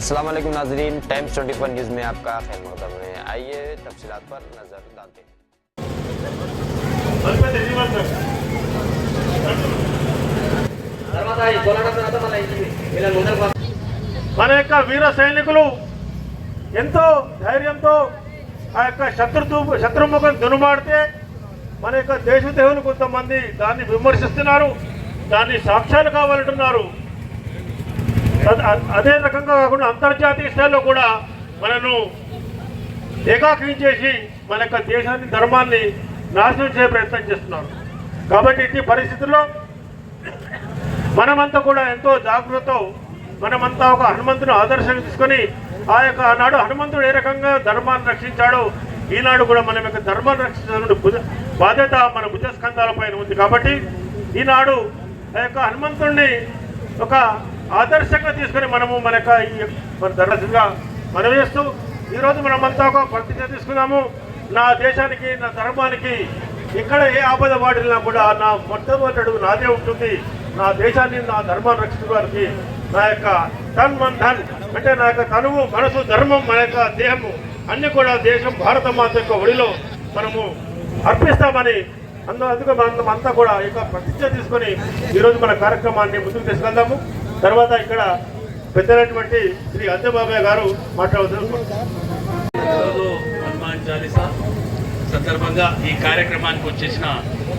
अस्सलाम वालेकुम नाजरीन टाइम्स 24 न्यूज़ में आपका खैर मकदम है आइए तफसीलात पर नज़र डालते हैं తర్వాత ఈ కొలడం తర్వాత మళ్ళీ ఇంటికి ఇలా ముందరకు వస్తాం. మన యొక్క వీర సైనికులు ఎంతో ధైర్యంతో ఆ యొక్క శత్రుతు శత్రుముఖం దునుమాడితే మన యొక్క దేశదేవులు కొంతమంది దాన్ని విమర్శిస్తున్నారు దాన్ని సాక్ష్యాలు కావాలంటున్నారు అదే రకంగా కాకుండా అంతర్జాతీయ స్థాయిలో కూడా మనను ఏకాకించేసి మన యొక్క దేశాన్ని ధర్మాన్ని నాశనం చేసే ప్రయత్నం చేస్తున్నారు. కాబట్టి ఇట్టి పరిస్థితుల్లో మనమంతా కూడా ఎంతో జాగ్రత్త మనమంతా ఒక హనుమంతుని ఆదర్శంగా తీసుకొని ఆ యొక్క ఆనాడు హనుమంతుడు ఏ రకంగా ధర్మాన్ని రక్షించాడో ఈనాడు కూడా మనం యొక్క ధర్మాన్ని రక్షించాలని బాధ్యత మన భుజస్కంధాల పైన ఉంది. కాబట్టి ఈనాడు ఆ యొక్క హనుమంతుడిని ఒక ఆదర్శంగా తీసుకొని మనము మన యొక్క ఈ మన ధర్మగా మనం వేస్తూ ఈరోజు మనమంతా ఒక ప్రతిజ్ఞ తీసుకున్నాము. నా దేశానికి నా ధర్మానికి ఇక్కడ ఏ ఆపద వాడినా కూడా నా మొట్టమొదటి అడుగు నాదే ఉంటుంది. నా దేశాన్ని నా ధర్మాన్ని రక్షించడానికి నా యొక్క తన్ మన్ ధన్ అంటే నా యొక్క తనువు మనసు ధర్మం మన యొక్క దేహము అన్ని కూడా దేశం భారత మాత యొక్క ఒడిలో మనము అర్పిస్తామని అందు అందుకు మనం అంతా కూడా ఈ యొక్క ప్రతిజ్ఞ తీసుకొని ఈరోజు మన కార్యక్రమాన్ని ముందుకు తీసుకెళ్దాము. తర్వాత ఇక్కడ పెద్దలైనటువంటి శ్రీ అంజబాబాయ్ గారు మాట్లాడుతున్నారు. హనుమాన్ చాలీసా సందర్భంగా ఈ కార్యక్రమానికి వచ్చేసిన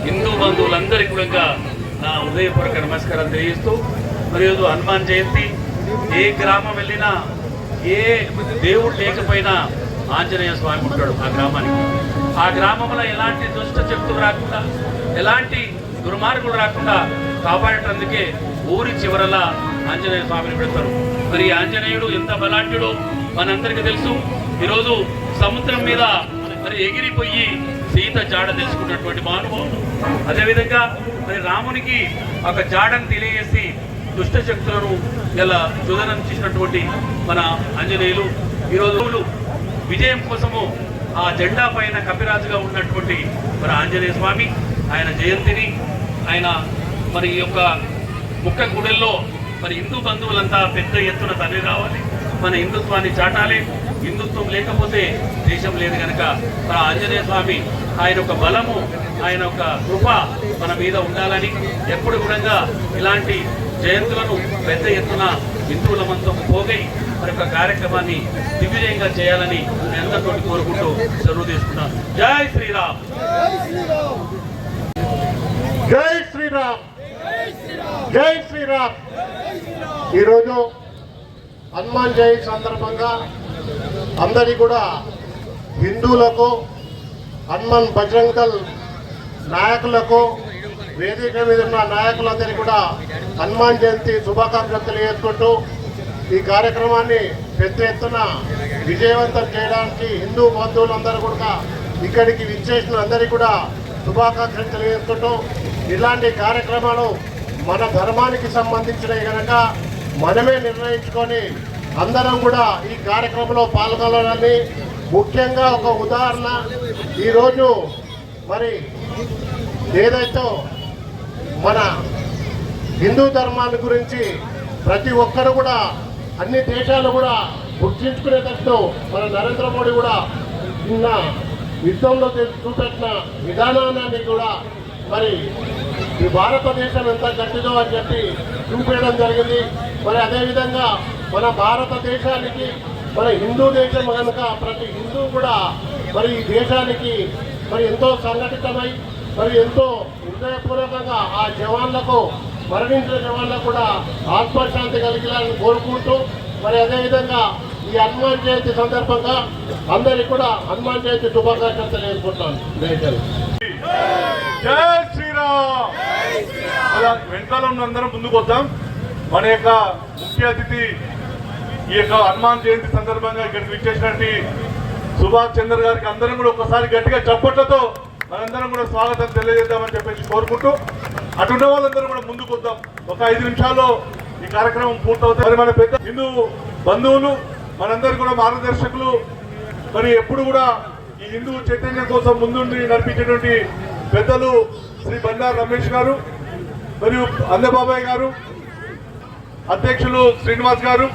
హిందూ బంధువులందరికీ కూడా నా ఉదయపూర్వక నమస్కారం తెలియజేస్తూ మరి హనుమాన్ జయంతి ఏ గ్రామం వెళ్ళినా ఏ దేవుడు లేకపోయినా ఆంజనేయ స్వామి ఉంటాడు ఆ గ్రామానికి. ఆ గ్రామంలో ఎలాంటి దుష్ట శక్తులు రాకుండా ఎలాంటి దుర్మార్గులు రాకుండా కాపాడేటందుకే ఊరి చివరలా ఆంజనేయ స్వామిని పెడతారు. మరి ఈ ఆంజనేయుడు ఎంత బలాఢ్యుడో మనందరికీ తెలుసు. ఈరోజు సముద్రం మీద మరి ఎగిరిపోయి సీత జాడ తెలుసుకున్నటువంటి మహానుభావుడు అదేవిధంగా మరి రామునికి ఒక జాడను తెలియజేసి దుష్ట శక్తులను ఇలా చుదనం చేసినటువంటి మన ఆంజనేయులు. ఈరోజు విజయం కోసము ఆ జెండా పైన కపిరాజుగా ఉన్నటువంటి మరి ఆంజనేయ స్వామి. ఆయన జయంతిని ఆయన మరి యొక్క ముక్క గుడెల్లో మరి హిందూ బంధువులంతా పెద్ద ఎత్తున తరలి రావాలి. మన హిందుత్వాన్ని చాటాలి. హిందుత్వం లేకపోతే దేశం లేదు కనుక మన ఆంజనేయ స్వామి ఆయన యొక్క బలము ఆయన యొక్క కృప మన మీద ఉండాలని ఎప్పుడు కూడా ఇలాంటి జయంతులను పెద్ద ఎత్తున హిందువుల మంతం పోగై మరి యొక్క కార్యక్రమాన్ని దిగ్విజయంగా చేయాలని నేను అందరితో కోరుకుంటూ సెలవు తీసుకున్నాను. జై శ్రీరామ్! జై శ్రీరామ్! జై శ్రీరామ్. ఈరోజు హనుమాన్ జయంతి సందర్భంగా అందరి కూడా హిందువులకు హనుమాన్ బజరంగ్ దళ్ నాయకులకు వేదిక మీద ఉన్న నాయకులందరికీ కూడా హనుమాన్ జయంతి శుభాకాంక్షలు తెలియజేసుకుంటూ ఈ కార్యక్రమాన్ని పెద్ద ఎత్తున విజయవంతం చేయడానికి హిందూ బంధువులందరూ కూడా ఇక్కడికి విచ్చేసిన అందరికీ కూడా శుభాకాంక్షలు తెలియజేసుకుంటూ ఇలాంటి కార్యక్రమాలు మన ధర్మానికి సంబంధించినవి కనుక మనమే నిర్ణయించుకొని అందరం కూడా ఈ కార్యక్రమంలో పాల్గొనాలని ముఖ్యంగా ఒక ఉదాహరణ. ఈరోజు మరి ఏదైతే మన హిందూ ధర్మాన్ని గురించి ప్రతి ఒక్కరు కూడా అన్ని దేశాలు కూడా గుర్తించుకునేటట్టు మన నరేంద్ర మోడీ కూడా నిన్న యుద్ధంలో చూపెట్టిన విధానాన్ని కూడా మరి ఈ భారతదేశం ఎంత గట్టిదో అని చెప్పి చూపించడం జరిగింది. మరి అదేవిధంగా మన భారతదేశానికి మన హిందూ దేశం కనుక ప్రతి హిందూ కూడా మరి ఈ దేశానికి మరి ఎంతో సంఘటితమై మరి ఎంతో హృదయపూర్వకంగా ఆ జవాన్లకు మరణించిన జవాన్లకు కూడా ఆత్మశాంతి కలిగేలాని కోరుకుంటూ మరి అదేవిధంగా ఈ హనుమాన్ జయంతి సందర్భంగా అందరికి కూడా హనుమాన్ జయంతి శుభాకాంక్షలు తెలియజేసుకుంటాను జై శ్రీరామ్. వెనకాల ఉన్న అందరం ముందుకు వద్దాం. మన యొక్క ముఖ్య అతిథి ఈ యొక్క హనుమాన్ జయంతి సందర్భంగా ఇక్కడికి విచ్చేసినటువంటి సుభాష్ చంద్ర గారికి అందరం కూడా ఒకసారి గట్టిగా చప్పట్లతో మనందరం కూడా స్వాగతం తెలియజేద్దామని చెప్పేసి కోరుకుంటూ అటున్న వాళ్ళందరూ కూడా ముందుకు వద్దాం. ఒక ఐదు నిమిషాల్లో ఈ కార్యక్రమం పూర్తవుతుంది మరి మన పెద్ద హిందూ బంధువులు మనందరూ కూడా మార్గదర్శకులు. మరి ఎప్పుడు కూడా ఈ హిందూ చైతన్యం కోసం ముందుండి నడిపించేటువంటి పెద్దలు శ్రీ బండారు రమేష్ గారు మరియు అందబాబాయ్ గారు అధ్యక్షులు శ్రీనివాస్ గారు.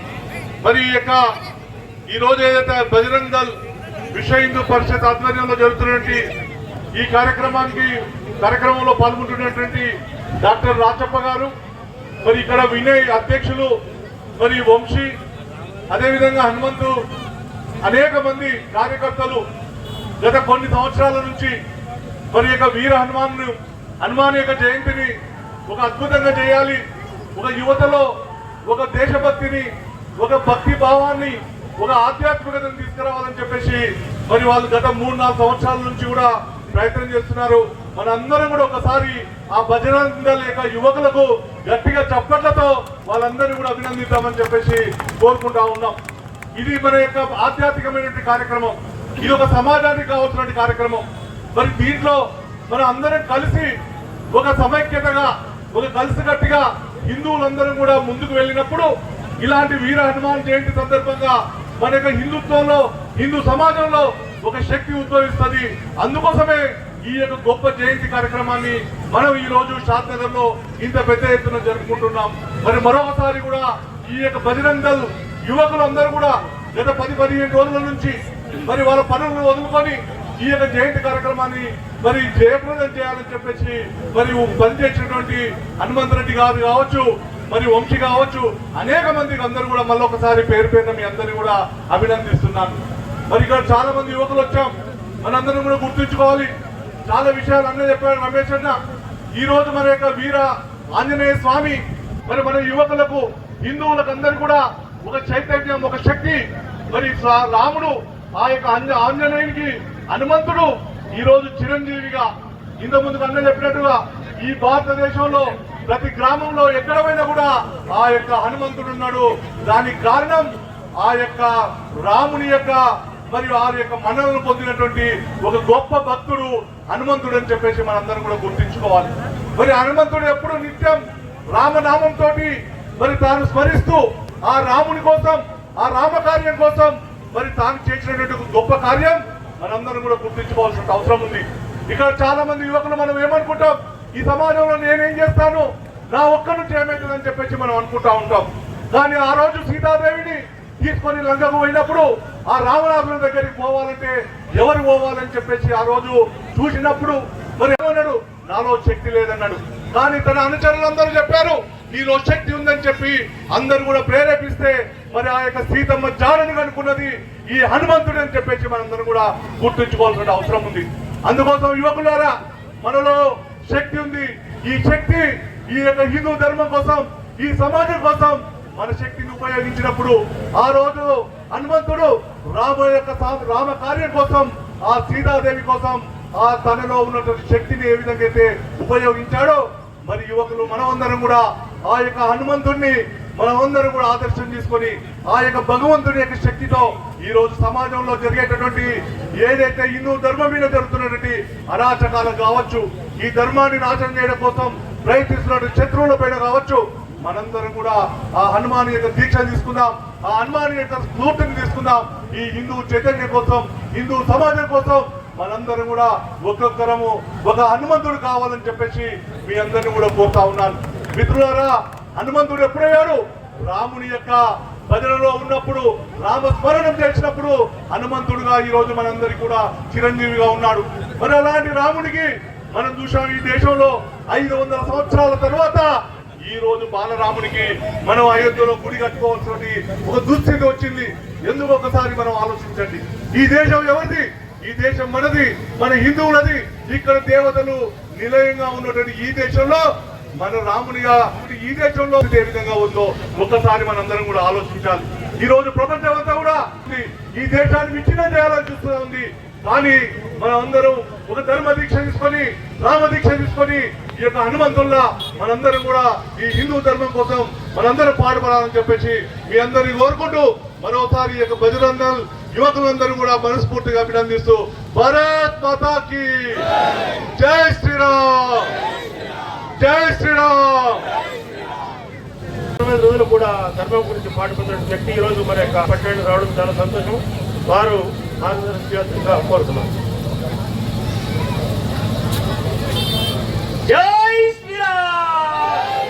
మరి ఈ యొక్క ఈరోజు ఏదైతే బజరంగ్ దళ్ విశ్వ హిందూ పరిషత్ ఆధ్వర్యంలో జరుగుతున్నటువంటి ఈ కార్యక్రమానికి కార్యక్రమంలో పాల్గొంటున్నటువంటి డాక్టర్ రాచప్ప గారు మరి ఇక్కడ వినయ్ అధ్యక్షులు మరి వంశీ అదేవిధంగా హనుమంతు అనేక మంది కార్యకర్తలు గత కొన్ని సంవత్సరాల నుంచి మరి యొక్క వీర హనుమాన్ హనుమాన్ యొక్క జయంతిని ఒక అద్భుతంగా చేయాలి. ఒక యువతలో ఒక దేశభక్తిని ఒక భక్తి భావాన్ని ఒక ఆధ్యాత్మికతను తీసుకురావాలని చెప్పేసి మరి వాళ్ళు గత మూడు నాలుగు సంవత్సరాల నుంచి కూడా ప్రయత్నం చేస్తున్నారు. మనందరం కూడా ఒకసారి ఆ భజన లేక యువకులకు గట్టిగా చప్పట్లతో వాళ్ళందరినీ కూడా అభినందిద్దామని చెప్పేసి కోరుకుంటా ఉన్నాం. ఇది మన యొక్క ఆధ్యాత్మికమైనటువంటి కార్యక్రమం. ఇది ఒక సమాజానికి కావాల్సినటువంటి కార్యక్రమం. మరి దీంట్లో మనం అందరం కలిసి ఒక సమైక్యతగా ఒక కలిసికట్టుగా హిందువులందరం కూడా ముందుకు వెళ్ళినప్పుడు ఇలాంటి వీర హనుమాన్ జయంతి సందర్భంగా మన యొక్క హిందుత్వంలో హిందూ సమాజంలో ఒక శక్తి ఉద్భవిస్తుంది. అందుకోసమే ఈ యొక్క గొప్ప జయంతి కార్యక్రమాన్ని మనం ఈ రోజు షాద్ ఇంత పెద్ద ఎత్తున జరుపుకుంటున్నాం. మరి మరొకసారి కూడా ఈ యొక్క బజరంగ్ యువకులందరూ కూడా గత పది పదిహేను రోజుల నుంచి మరి వాళ్ళ పనులను వదులుకొని ఈ యొక్క జయంతి కార్యక్రమాన్ని మరి జయప్రదం చేయాలని చెప్పేసి మరి పనిచేసినటువంటి హనుమంతరెడ్డి గారు కావచ్చు మరి వంశీ కావచ్చు అనేక మందికి అందరూ కూడా మళ్ళీ ఒకసారి పేరు పేరున మీ అందరినీ కూడా అభినందిస్తున్నాను. మరి ఇక్కడ చాలా మంది యువకులు వచ్చాం. మనందరం కూడా గుర్తుంచుకోవాలి. చాలా విషయాలు అన్నీ చెప్పాడు రమేష్ అన్న ఈ రోజు మన యొక్క వీర ఆంజనేయ స్వామి మరి మన యువకులకు హిందువులకు అందరు కూడా ఒక చైతన్యం ఒక శక్తి. మరి రాముడు ఆ యొక్క ఆంజనేయునికి హనుమంతుడు ఈ రోజు చిరంజీవిగా ఇంత ముందుకు అన్న చెప్పినట్టుగా ఈ భారతదేశంలో ప్రతి గ్రామంలో ఎక్కడ పోయినా కూడా ఆ యొక్క హనుమంతుడు ఉన్నాడు. దానికి కారణం ఆ యొక్క రాముని యొక్క మరియు వారి యొక్క మన్నలను పొందినటువంటి ఒక గొప్ప భక్తుడు హనుమంతుడు అని చెప్పేసి మనందరం కూడా గుర్తించుకోవాలి. మరి హనుమంతుడు ఎప్పుడు నిత్యం రామనామంతో మరి తాను స్మరిస్తూ ఆ రాముని కోసం ఆ రామకార్యం కోసం మరి తాను చేసినటువంటి గొప్ప కార్యం మనందరం కూడా గుర్తించుకోవాల్సిన అవసరం ఉంది. ఇక్కడ చాలా మంది యువకులు మనం ఏమనుకుంటాం? ఈ సమాజంలో నేనేం చేస్తాను? నా ఒక్క నుంచి ఏమవుతుందని చెప్పేసి మనం అనుకుంటా ఉంటాం. కానీ ఆ రోజు సీతాదేవిని తీసుకొని లంకకు పోయినప్పుడు ఆ రామనాథుని దగ్గరికి పోవాలంటే ఎవరు పోవాలని చెప్పేసి ఆ రోజు చూసినప్పుడు మరి ఏమన్నాడు? నాలో శక్తి లేదన్నాడు. కానీ తన అనుచరులందరూ చెప్పారు నీలో శక్తి ఉందని చెప్పి అందరూ కూడా ప్రేరేపిస్తే మరి ఆ యొక్క సీతమ్మ జాడని కనుక్కున్నది ఈ హనుమంతుడు అని చెప్పేసి మనందరం కూడా గుర్తుంచుకోవాల్సిన అవసరం ఉంది. అందుకోసం యువకులారా మనలో శక్తి ఉంది. ఈ శక్తి ఈ యొక్క హిందూ ధర్మం కోసం ఈ సమాజం కోసం మన శక్తిని ఉపయోగించినప్పుడు ఆ రోజు హనుమంతుడు రామ యొక్క రామ కార్యం కోసం ఆ సీతాదేవి కోసం ఆ తనలో ఉన్నటువంటి శక్తిని ఏ విధంగా అయితే ఉపయోగించాడో మరి యువకులు మనమందరం కూడా ఆ యొక్క హనుమంతుడిని మనమందరం కూడా ఆదర్శం తీసుకొని ఆ యొక్క భగవంతుడి యొక్క శక్తితో ఈ రోజు సమాజంలో జరిగేటటువంటి ఏదైతే హిందూ ధర్మం మీద జరుగుతున్నటువంటి అరాచకాలు కావచ్చు ఈ ధర్మాన్ని నాశనం చేయడం కోసం ప్రయత్నిస్తున్నటువంటి శత్రువుల పైన కావచ్చు మనందరం కూడా ఆ హనుమాన్ యొక్క దీక్ష తీసుకుందాం. ఆ హనుమాన్ యొక్క స్ఫూర్తిని తీసుకుందాం. ఈ హిందూ చైతన్యం కోసం హిందూ సమాజం కోసం మనందరం కూడా ఒక్కొక్కరము ఒక హనుమంతుడు కావాలని చెప్పేసి మీ అందరిని కూడా కోరుతా ఉన్నాను. మిత్రులారా హనుమంతుడు ఎప్పుడయ్యాడు రాముని యొక్క భజనలో ఉన్నప్పుడు రామస్మరణం చేసినప్పుడు హనుమంతుడుగా ఈ రోజు మనందరికి కూడా చిరంజీవిగా ఉన్నాడు. మరి అలాంటి రామునికి మనం చూసాం ఈ దేశంలో ఐదు వందల సంవత్సరాల తర్వాత ఈ రోజు బాలరామునికి మనం అయోధ్యలో గుడి కట్టుకోవాల్సిన ఒక దుస్థితి వచ్చింది. ఎందుకు ఒకసారి మనం ఆలోచించండి? ఈ దేశం ఎవరిది? ఈ దేశం మనది మన హిందువులది. ఇక్కడ దేవతలు నిలయంగా ఉన్నటువంటి ఈ దేశంలో మన రామునిగా ఈ దేశంలో ఏ విధంగా ఉందో ఒక్కసారి మనందరం కూడా ఆలోచించాలి. ఈ రోజు ప్రపంచం అంతా కూడా ఈ దేశాన్ని విచ్ఛిన్నం చేయాలని చూస్తూ ఉంది. కానీ మనం అందరం ఒక ధర్మ దీక్ష తీసుకొని రామ దీక్ష తీసుకొని ఈ యొక్క హనుమంతుల్లా మనందరం కూడా ఈ హిందూ ధర్మం కోసం మనందరం పాటుపడాలని చెప్పేసి మీ అందరినీ కోరుకుంటూ మరోసారి ఈ యొక్క బజరంగల్ యువకులందరూ కూడా మనస్ఫూర్తిగా అభినందిస్తూ భారత్ మాతాకి జై శ్రీరామ్! జై శ్రీరామ్! రోజులు కూడా ధర్మం గురించి పాటుపడిన వ్యక్తి ఈ రోజు మరి యొక్క పట్టణానికి రావడం చాలా సంతోషం. వారు కాంగ్రెస్ వ్యాప్తంగా కోరుతున్నాం జై శ్రీరామ్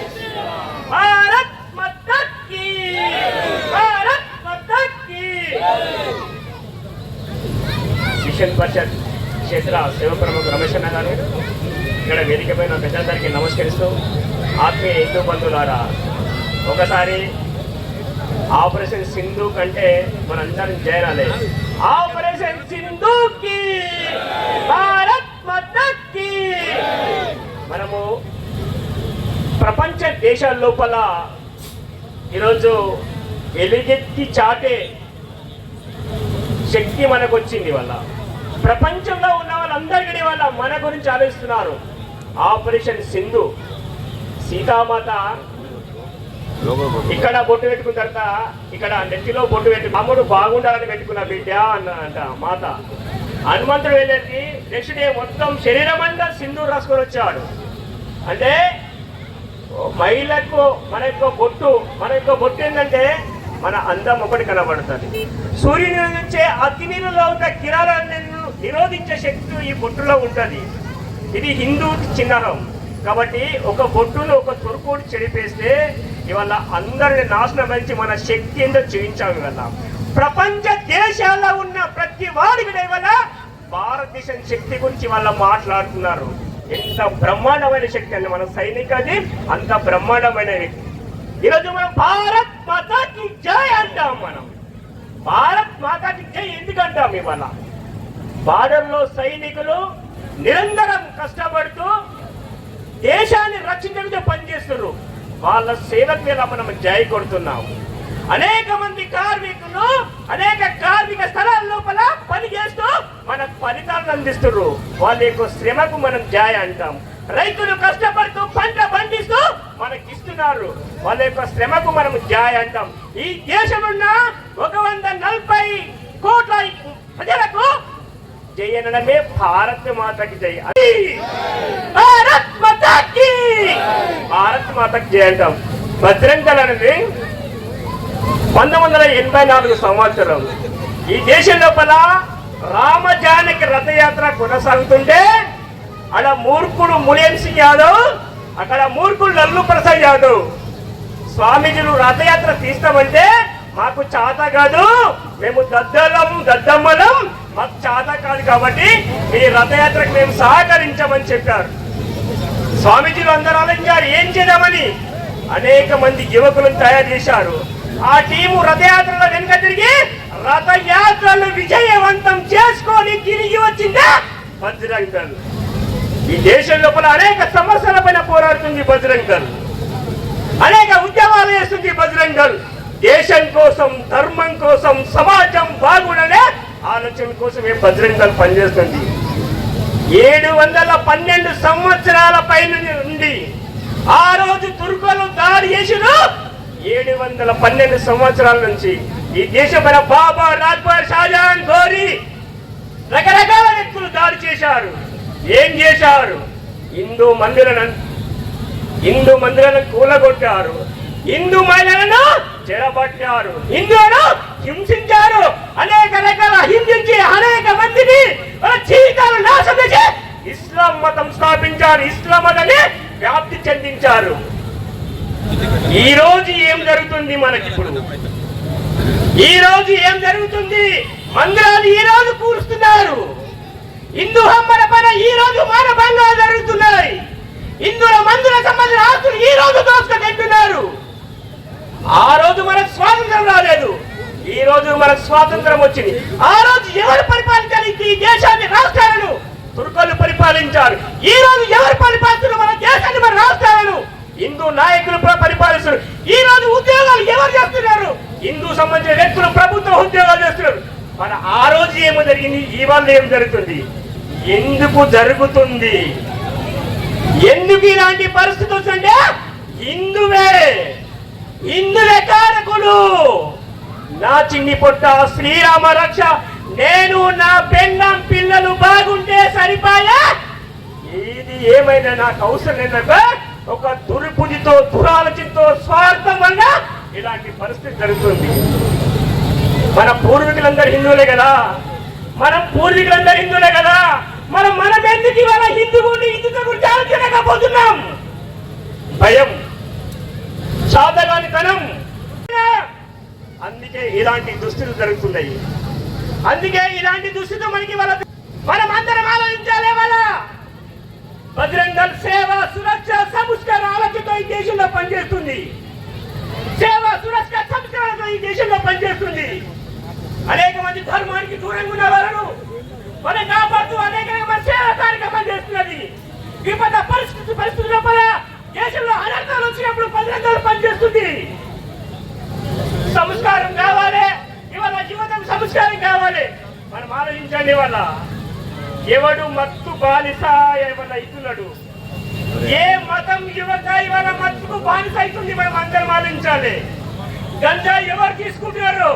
మిషన్ పరిషత్ క్షేత్ర సేవ ప్రముఖ రమేష్ అన్న గారు ఇక్కడ వేదికపై నా ప్రజలందరికీ నమస్కరిస్తూ ఆత్మీయ హిందూ బంధువులారా ఒకసారి ఆపరేషన్ సింధు కంటే మనందరం చేరాలి ఆపరేషన్ సింధుకి భారత్ మద్దతుకి. మనము ప్రపంచ దేశాల లోపల ఈరోజు ఎలుగెత్తి చాటే శక్తి మనకు వచ్చింది వల్ల ప్రపంచంలో ఉన్న వాళ్ళందరికీ వాళ్ళ మన గురించి ఆలోచిస్తున్నారు. ఆపరేషన్ సింధు సీతామాత ఇక్కడ బొట్టు పెట్టుకున్న తర్వాత ఇక్కడ నెత్తిలో బొట్టు పెట్టి అమ్ముడు బాగుండాలని పెట్టుకున్న బిడ్డ అన్న అంట మాత. హనుమంతుడు వెళ్ళేది నెక్స్ట్ డే మొత్తం శరీరం అంతా సింధూరు రాసుకొని వచ్చాడు. అంటే మహిళకు మన యొక్క బొట్టు మన యొక్క బొట్టు ఏంటంటే మన అందం ఒకటి కనబడుతుంది. సూర్యుని నుంచే అగ్నిలో ఉన్న కిరణాలను నిరోధించే శక్తి ఈ బొట్టులో ఉంటుంది. ఇది హిందూ చిహ్నం. కాబట్టి ఒక బొట్టును ఒక తురుకుడు చెడిపేస్తే ఇవాళ అందరిని నాశనం మంచి మన శక్తి ఏందో చూపించాము ఇవాళ. ప్రపంచ దేశాల్లో ఉన్న ప్రతి వాడికి ఇవాళ భారతదేశం శక్తి గురించి వాళ్ళ మాట్లాడుతున్నారు. ఎంత బ్రహ్మాండమైన శక్తి అండి మన సైనికది అంత బ్రహ్మాండమైన వ్యక్తి. ఈరోజు మనం భారత్ మాతాకి జై అంటాం మనం. భారత్ మాతాకి జై ఎందుకు అంటాం ఇవాళ? బార్డర్లో సైనికులు నిరంతరం కష్టపడుతూ దేశాన్ని రక్షించడానికి పనిచేస్తున్నారు వాళ్ళ సేవకు మీద మనం జై కొడుతున్నాం. అనేక మంది కార్మికులు అనేక కార్మిక స్థలాల లోపల పని చేస్తూ మనకు ఫలితాలను అందిస్తున్నారు వాళ్ళ యొక్క శ్రమకు మనం జాయ్ అంటాం. రైతులు కష్టపడుతూ పంట పండిస్తూ మనకి ఇస్తున్నారు. వాళ్ళ యొక్క శ్రమకు మనం జాయ్ అంటాం. ఈ దేశమున్న ఒక వంద నలభై కోట్ల ప్రజలకు జై అనడమే భారత్ మాతకి జై. అది భారత్ మాతకి! భారత్ మాతకి జై అంటాం. భద్రంకల్ అనేది పంతొమ్మిది వందల ఎనభై నాలుగు సంవత్సరం. ఈ దేశం లోపల రామజానకి రథయాత్ర కొనసాగుతుంటే అక్కడ మూర్ఖుడు ములేం సింగ్ యాదవ్ అక్కడ మూర్ఖుడు లల్లు ప్రసాద్ యాదవ్. స్వామీజీలు రథయాత్ర తీస్తామంటే మాకు చాత కాదు. మేము దద్దలం దద్దమ్మలం మాకు చాత కాదు కాబట్టి మీ రథయాత్రకు మేము సహకరించమని చెప్పారు. స్వామీజీలు అందరూ ఆలోచించారు ఏం చేద్దామని? అనేక మంది యువకులను తయారు చేశారు. ఆ టీము రథయాత్రలో వెనుక తిరిగి రథయాత్రలు విజయవంతం చేసుకొని తిరిగి వచ్చిందా? బజరంగ్ దళ్. ఈ దేశం లోపల అనేక సమస్యల పైన పోరాడుతుంది బజరంగ్ దళ్. అనేక ఉద్యమాలు చేస్తుంది బజరంగ్ దళ్. దేశం కోసం ధర్మం కోసం సమాజం బాగుండనే ఆలోచన కోసమే బజరంగ్ దళ్ పనిచేస్తుంది? ఏడు వందల పన్నెండు సంవత్సరాల పైన నుండి ఆ రోజు తుర్కులు దాడి చేసిన ఏడు వందల పన్నెండు సంవత్సరాల నుంచి ఈ దేశమైన బాబా రాజ్బార్ షాజహాన్ గోరి రకరకాల వ్యక్తులు దాడి చేశారు. ఏం చేశారు? హిందూ మందిరాలను హిందూ మందిరాలను కూలగొట్టారు. హిందూ మహిళలను చెరబట్టారు హిందువులను హింసించారు. అనేక రకాల హింసించి అనేక మందిని జీవితాలు నాశనం చేసి ఇస్లాం మతం స్థాపించారు. ఇస్లాం మతాన్ని వ్యాప్తి చెందించారు. ఈ రోజు ఏం జరుగుతుంది మనకి ఇప్పుడు ఈ రోజు ఏం జరుగుతుంది? మందిరాలు ఈ రోజు కూరుస్తున్నారు. హిందూ హమ్మల పైన ఈ రోజు మానభంగాలు జరుగుతున్నాయి. హిందువుల మందుల సంబంధించిన ఆస్తులు ఈ రోజు దోసుకు తింటున్నారు ఆ రోజు మనకు స్వాతంత్రం రాలేదు. ఈ రోజు మనకు స్వాతంత్రం వచ్చింది. ఆ రోజు ఎవరు పరిపాలించాలి ఈ దేశాన్ని రాష్ట్రాలను? తుర్కలు పరిపాలించారు. ఈ రోజు ఎవరు పరిపాలిస్తున్నారు? మన దేశాన్ని మన రాష్ట్రాలను? హిందూ నాయకులు ప్ర- పరిపాలిస్తున్నారు. ఈ రోజు ఉద్యోగాలు ఎవరు చేస్తున్నారు? హిందూ సంబంధించిన వ్యక్తులు ప్రభుత్వ ఉద్యోగాలు చేస్తున్నారు. మన ఆ రోజు ఏమో జరిగింది? ఇవాళ ఏం జరుగుతుంది? ఎందుకు జరుగుతుంది? ఎందుకు ఇలాంటి పరిస్థితి వస్తుంటే హిందువే ఇందులే కారకుడు నా చిన్ని పొట్ట శ్రీరామ రక్ష నేను నా పెన్నం పిల్లలు బాగుంటే సరిపాయా? ఇది ఏమైనా నాకు అవసరం ఏంటంటే ఒక దుర్బుద్ధితో దురాలోచనతో స్వార్థం వల్ల ఇలాంటి పరిస్థితి జరుగుతుంది. మన పూర్వీకులందరూ హిందువులే కదా. మనం పూర్వీకులందరూ హిందువులే కదా. మనం మనం ఎందుకు ఇవాళ హిందూ హిందుతో గురించి ఆలోచించలేకపోతున్నాం? భయం. చాతగానితనం అందుకే ఇలాంటి దుస్థితులు జరుగుతున్నాయి అందుకే ఇలాంటి దుస్థితులు మనకి వాళ్ళ మనం అందరం ఆలోచించాలి వాళ్ళ బజరంగ సేవ సురక్ష సంస్కార ఆలోచనతో ఈ దేశంలో పనిచేస్తుంది. సేవ సురక్ష సంస్కారంతో ఈ దేశంలో పనిచేస్తుంది. అనేక మంది ధర్మానికి దూరంగా ఉన్న వాళ్ళను మనం కాపాడుతూ అనేక మంది సేవా కార్యక్రమాలు చేస్తున్నది. విపద పరిస్థితి పరిస్థితుల లోపల దేశంలో అనర్థాలు వచ్చినప్పుడు భద్రంగా పనిచేస్తుంది. సంస్కారం కావాలి ఇవాళ జీవితం సంస్కారం కావాలి. మనం ఆలోచించండి ఇవాళ. ఎవడు మత్తు బానిస ఇవాళ ఇస్తున్నాడు. ఏ మతం యువత ఇవాళ మత్తుకు బానిస అవుతుంది మనం అందరం ఆలోచించాలి. గంజా ఎవరు తీసుకుంటున్నారు?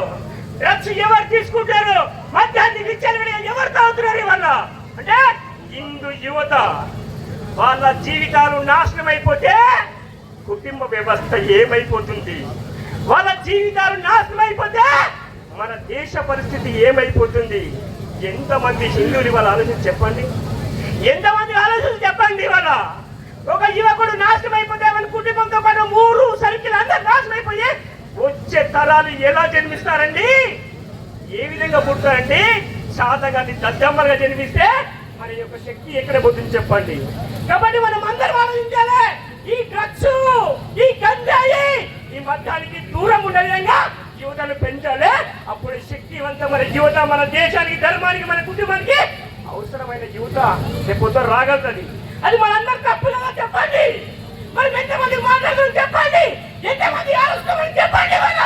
డ్రగ్స్ ఎవరు తీసుకుంటారు మద్యాన్ని విచ్చారు ఎవరు తాగుతున్నారు ఇవాళ? అంటే హిందూ యువత. వాళ్ళ జీవితాలు నాశనం అయిపోతే కుటుంబ వ్యవస్థ ఏమైపోతుంది? వాళ్ళ జీవితాలు నాశనం అయిపోతే మన దేశ పరిస్థితి ఏమైపోతుంది? ఎంతమంది హిందువులు వాళ్ళ ఆలోచన చెప్పండి. ఎంతమంది ఆలోచన చెప్పండి వాళ్ళ ఒక యువకుడు నాశనం అయిపోతే మన కుటుంబంతో పాటు మూడు సరికిలు అందరు నాశనం అయిపోయి వచ్చే తరాలు ఎలా జన్మిస్తారండి? ఏ విధంగా పుడతారండి? శాతగాన్ని దద్దమ్మలుగా జన్మిస్తే మరి యొక్క శక్తి ఎక్కడ పోతుంది చెప్పండి? కాబట్టి మనం అందరం ఆలోచించాలి. ఈ డ్రగ్స్ ఈ గంజాయి ఈ మద్యానికి దూరం ఉండే విధంగా జీవితాన్ని పెంచాలి. అప్పుడు శక్తివంతమైన జీవితం మన దేశానికి ధర్మానికి మన కుటుంబానికి అవసరమైన యువత లేకపోతే రాగలుగుతుంది అది మనందరం తప్పులుగా చెప్పండి. మరి ఎంతమంది మాట్లాడుతుంది చెప్పండి. ఎంతమంది ఆలోచిస్తామని చెప్పండి మన.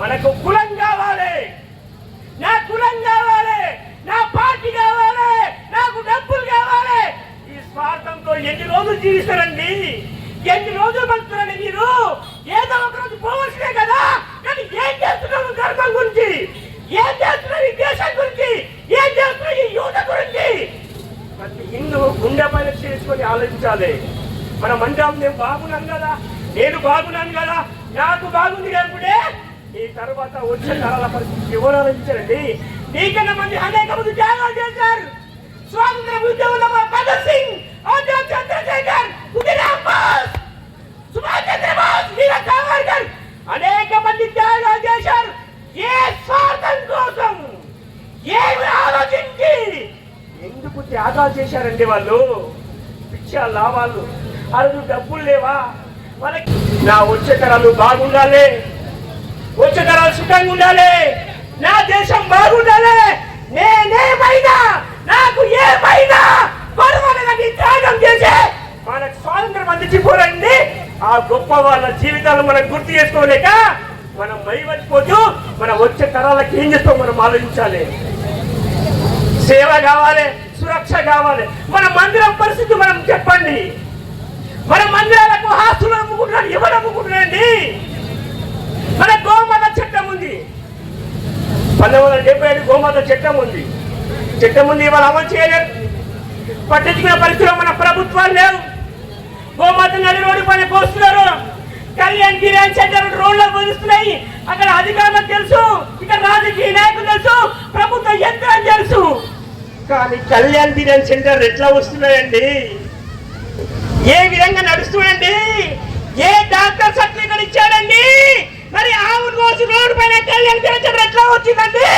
మనకు కులం కావాలి. నా కులం కావాలి. నా పార్టీ కావాలి నాకు డబ్బులు కావాలి ఈ స్వార్థంతో ఎన్ని రోజులు జీవిస్తారండి? ఎన్ని రోజులు బతుకుతారండి మీరు? ఏదో ఒక రోజు పోవలసినే కదా? కానీ ఏం చేస్తున్నారు ధర్మం గురించి? ఏం చేస్తున్నారు ఈ దేశం గురించి? ఏం చేస్తున్నారు ఈ యువత గురించి? ప్రతి హిందూ గుండె పైన చేసుకొని ఆలోచించాలి. మనం అంటాం నేను బాగున్నాను కదా? నేను బాగున్నాను కదా? నాకు బాగుంది అనుకుంటే ఈ తర్వాత వచ్చే తరాల పరిస్థితి ఎవరు ఆలోచించారండి? నీకన్నా మంది అనేక మంది త్యాగాలు చేశారు. స్వాతంత్ర ఉద్యమంలో భగత్ సింగ్ ఆజాద్ చంద్రశేఖర్ ఉదిరామ్ బోస్ సుభాష్ చంద్రబోస్ వీర సావర్కర్ అనేక మంది త్యాగాలు చేశారు ఏ స్వార్థం కోసం ఏమి ఆలోచించి ఎందుకు త్యాగాలు చేశారండి వాళ్ళు? పిచ్చాలా వాళ్ళు ఆ డబ్బులు లేవా? వాళ్ళకి నా వచ్చే తరాలు బాగుండాలి. వచ్చే తరాలు సుఖంగా ఉండాలి. నా దేశం బాగుండాలి. నేనేమైనా నాకు ఏమైనా త్యాగం చేసి మనకు స్వాతంత్రం అందించిపోరండి ఆ గొప్ప వాళ్ళ జీవితాలు మనం గుర్తు చేసుకోలేక మనం మైమర్చిపోతూ మన వచ్చే తరాలకు ఏం చేస్తాం మనం ఆలోచించాలి. సేవ కావాలి సురక్ష కావాలి. మన మందిరం పరిస్థితి మనం చెప్పండి. మన మందిరాలకు ఆస్తులు అమ్ముకుంటున్నాడు ఎవరు అమ్ముకుంటున్నాండి మన గోమాత చట్టం ఉంది. పంతొమ్మిది వందల డెబ్బై ఏడు గోమాత చట్టం ఉంది. చట్టం ఉంది ఇవాళ అమలు చేయలేరు పట్టించుకున్న పరిస్థితిలో మన ప్రభుత్వాలు లేవు. గోమాత నడి రోడ్డు పైన కోస్తున్నారు కళ్యాణ్ గిరియాన్ సెంటర్ రోడ్లో పోలుస్తున్నాయి అక్కడ అధికారులకు తెలుసు ఇక్కడ రాజకీయ నాయకులు తెలుసు ప్రభుత్వ యంత్రం తెలుసు. కానీ కళ్యాణ్ గిరియాన్ సెంటర్ ఎట్లా వస్తున్నాయండి? ఏ విధంగా నడుస్తున్నాయండి? ఏ డాక్టర్ సర్టిఫికెట్ ఇచ్చాడండి? మరి ఆవును కోసి రోడ్డు పైన కళ్యాణ్ గిరియాన్ సెంటర్ ఎట్లా వచ్చిందండి?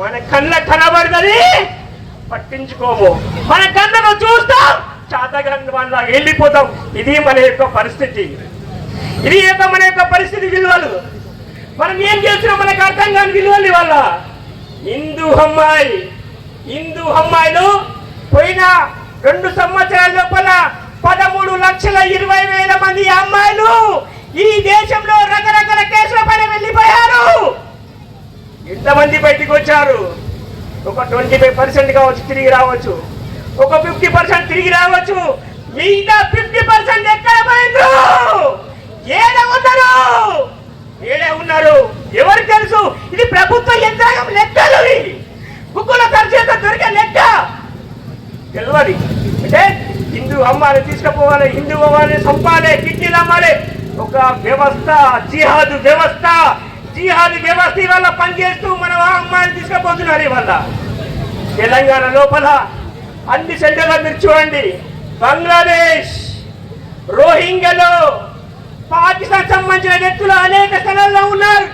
మన కళ్ళ కనబడుతుంది. పట్టించుకోము. మన కళ్ళను చూస్తాం చాతగాని వాళ్ళ వెళ్ళిపోతాం ఇది మన యొక్క పరిస్థితి. ఇది యొక్క మన యొక్క పరిస్థితి విలువలు. మనం ఏం చేస్తున్నాం మనకు అర్థం కాని విలువలు వాళ్ళ హిందూ అమ్మాయి హిందూ అమ్మాయిలు పోయిన రెండు సంవత్సరాల లోపల పదమూడు లక్షల ఇరవై వేల మంది అమ్మాయిలు ఈ దేశంలో రకరకాల కేసుల పైన వెళ్ళిపోయారు. ఎంతమంది బయటికి వచ్చారు. ఒక ట్వంటీ ఫైవ్ పర్సెంట్ కావచ్చు తిరిగి రావచ్చు. ఒక ఫిఫ్టీ పర్సెంట్ తిరిగి రావచ్చు. మిగతా ఫిఫ్టీ పర్సెంట్ ఎక్కడ పోయిందో ఏడ ఉన్నారు? ఏడే ఉన్నారు? ఎవరు తెలుసు? ఇది ప్రభుత్వ యంత్రాంగం లెక్కలు ఇవి. బుక్కుల ఖర్చు దొరికే లెక్క? తెలియదు అంటే హిందూ అమ్మాలి తీసుకుపోవాలి హిందూ అమ్మాలి చంపాలి కిడ్నీలు అమ్మాలి. ఒక వ్యవస్థ జిహాదు వ్యవస్థ. జిహాదు వ్యవస్థ ఇవాళ పనిచేస్తూ మన అమ్మాయిని తీసుకుపోతున్నారు ఇవాళ. తెలంగాణ లోపల అన్ని సెంటర్లో మీరు చూడండి. బంగ్లాదేశ్ రోహింగ్యాలో పాకిస్తాన్ సంబంధించిన వ్యక్తులు అనేక స్థలాల్లో ఉన్నారు.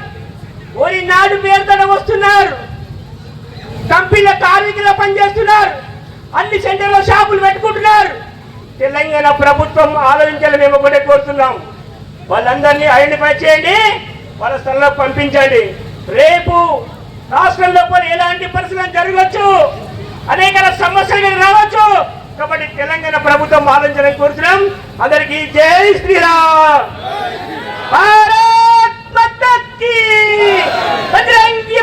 ఓరి నాడు పేరుతో వస్తున్నారు. కంపెనీల కార్మికులు పనిచేస్తున్నారు. అన్ని సెంటర్లో షాపులు పెట్టుకుంటున్నారు. తెలంగాణ ప్రభుత్వం ఆలోచించాలి మేము ఒకటే కోరుతున్నాం. వాళ్ళందరినీ ఐడెంటిఫై చేయండి. వాళ్ళ స్థలంలో పంపించండి. రేపు రాష్ట్రం లోపల ఎలాంటి పరిస్థితులు జరగవచ్చు? అనేక సమస్యలు రావచ్చు. కాబట్టి తెలంగాణ ప్రభుత్వం ఆలోచన కోరుతున్నాం. అందరికీ జై శ్రీరామ్. భారత్ మాతా బజరంగి